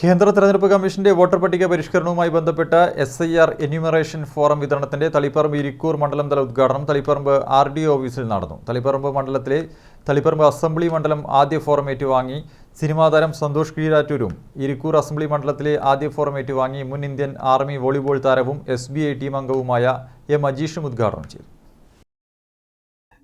കേന്ദ്ര തെരഞ്ഞെടുപ്പ് കമ്മീഷന്റെ വോട്ടർ പട്ടിക പരിഷ്കരണവുമായി ബന്ധപ്പെട്ട S I R enumeration form വിതരണത്തിന്റെ തളിപ്പറമ്പ് ഇരിക്കൂർ മണ്ഡലം തല ഉദ്ഘാടനം തളിപ്പറമ്പ് ആർ ഡി ഓഫീസിൽ നടന്നു. തളിപ്പറമ്പ് മണ്ഡലത്തിലെ തളിപ്പറമ്പ് അസംബ്ലി മണ്ഡലം ആദ്യ ഫോറം ഏറ്റുവാങ്ങി സിനിമാ താരം സന്തോഷ് കീഴാറ്റൂരും ഇരിക്കൂർ അസംബ്ലി മണ്ഡലത്തിലെ ആദ്യ ഫോറം ഏറ്റുവാങ്ങി മുൻ ഇന്ത്യൻ ആർമി വോളിബോൾ താരവും എസ് ബി ഐ ടീം അംഗവുമായ എം അജീഷും ഉദ്ഘാടനം ചെയ്തു.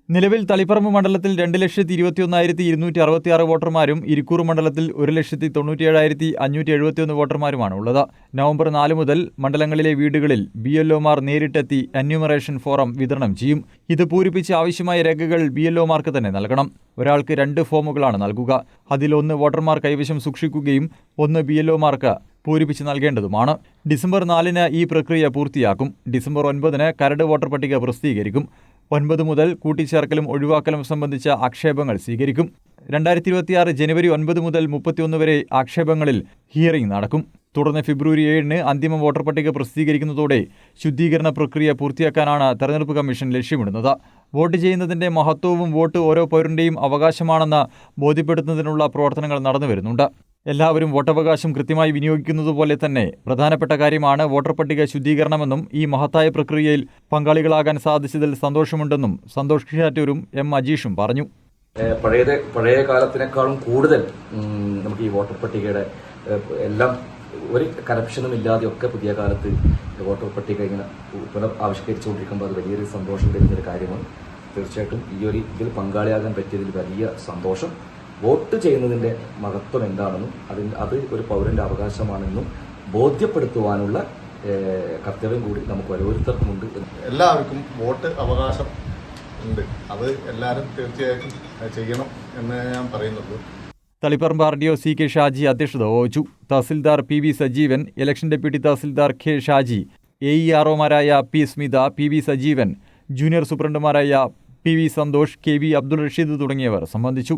നിലവിൽ തളിപ്പറമ്പ് മണ്ഡലത്തിൽ രണ്ട് ലക്ഷത്തി ഇരുപത്തിയൊന്നായിരത്തി ഇരുന്നൂറ്റി അറുപത്തിയാറ് വോട്ടർമാരും ഇരിക്കൂർ മണ്ഡലത്തിൽ ഒരു ലക്ഷത്തി തൊണ്ണൂറ്റിയേഴായിരത്തി അഞ്ഞൂറ്റി എഴുപത്തിയൊന്ന് വോട്ടർമാരുമാണ് ഉള്ളത് നവംബർ നാല് മുതൽ മണ്ഡലങ്ങളിലെ വീടുകളിൽ ബി എൽ ഒമാർ നേരിട്ടെത്തി അന്യൂമറേഷൻ ഫോറം വിതരണം ചെയ്യും. ഇത് പൂരിപ്പിച്ച് ആവശ്യമായ രേഖകൾ ബി എൽ ഒമാർക്ക് തന്നെ നൽകണം. ഒരാൾക്ക് രണ്ട് ഫോമുകളാണ് നൽകുക. അതിലൊന്ന് വോട്ടർമാർ കൈവശം സൂക്ഷിക്കുകയും ഒന്ന് ബി എൽ ഒമാർക്ക് പൂരിപ്പിച്ച് നൽകേണ്ടതുമാണ്. ഡിസംബർ നാലിന് ഈ പ്രക്രിയ പൂർത്തിയാക്കും. ഡിസംബർ ഒൻപതിന് കരട് വോട്ടർ പട്ടിക പ്രസിദ്ധീകരിക്കും. ഒൻപത് മുതൽ കൂട്ടിച്ചേർക്കലും ഒഴിവാക്കലും സംബന്ധിച്ച ആക്ഷേപങ്ങൾ സ്വീകരിക്കും. രണ്ടായിരത്തി ഇരുപത്തിയാറ് ജനുവരി ഒൻപത് മുതൽ മുപ്പത്തിയൊന്ന് വരെ ആക്ഷേപങ്ങളിൽ ഹിയറിംഗ് നടക്കും. തുടർന്ന് ഫെബ്രുവരി ഏഴിന് അന്തിമ വോട്ടർ പട്ടിക പ്രസിദ്ധീകരിക്കുന്നതോടെ ശുദ്ധീകരണ പ്രക്രിയ പൂർത്തിയാക്കാനാണ് തെരഞ്ഞെടുപ്പ് കമ്മീഷൻ ലക്ഷ്യമിടുന്നത്. വോട്ട് ചെയ്യുന്നതിന്റെ മഹത്വവും വോട്ട് ഓരോ പൗരന്റെയും അവകാശമാണെന്ന് ബോധ്യപ്പെടുത്തുന്നതിനുള്ള പ്രവർത്തനങ്ങൾ നടന്നു വരുന്നുണ്ട് എല്ലാവരും വോട്ടവകാശം കൃത്യമായി വിനിയോഗിക്കുന്നതുപോലെ തന്നെ പ്രധാനപ്പെട്ട കാര്യമാണ് വോട്ടർ പട്ടിക ശുദ്ധീകരണമെന്നും ഈ മഹത്തായ പ്രക്രിയയിൽ പങ്കാളികളാകാൻ സാധിച്ചതിൽ സന്തോഷമുണ്ടെന്നും സന്തോഷ് കിഷാറ്റൂരും എം അജീഷും പറഞ്ഞു. പഴയത് പഴയ കാലത്തിനേക്കാളും കൂടുതൽ നമുക്ക് ഈ വോട്ടർ പട്ടികയുടെ എല്ലാം ഒരു കറപ്ഷനും ഇല്ലാതെയൊക്കെ പുതിയ കാലത്ത് വോട്ടർ പട്ടിക ഇങ്ങനെ പുനർ ആവിഷ്കരിച്ചുകൊണ്ടിരിക്കുമ്പോൾ അത് വലിയൊരു സന്തോഷം തരുന്നൊരു കാര്യമാണ്. തീർച്ചയായിട്ടും ഈ ഒരു ഇതിൽ പങ്കാളിയാകാൻ പറ്റിയതിൽ വലിയ സന്തോഷം. വോട്ട് ചെയ്യുന്നതിന്റെ മഹത്വം എന്താണെന്നും അതിന് അത് ഒരു പൗരന്റെ അവകാശമാണെന്നും ബോധ്യപ്പെടുത്തുവാനുള്ള കർത്തവ്യം കൂടി നമുക്ക് ഓരോരുത്തർക്കുമുണ്ട് എല്ലാവർക്കും വോട്ട് അവകാശം ഉണ്ട്. അത് എല്ലാവരും തീർച്ചയായിട്ടും ചെയ്യണം എന്ന് ഞാൻ പറയുന്നുള്ളൂ. Taliparamba R D O C K Shaji അധ്യക്ഷത വഹിച്ചു. Tahsildar P V Sajeevan election deputy tahsildar K Shaji A E ആർഒമാരായ P Smitha P V Sajeevan junior സൂപ്രണ്ടുമാരായ P V Santhosh K V Abdul Rasheed തുടങ്ങിയവർ സംബന്ധിച്ചു.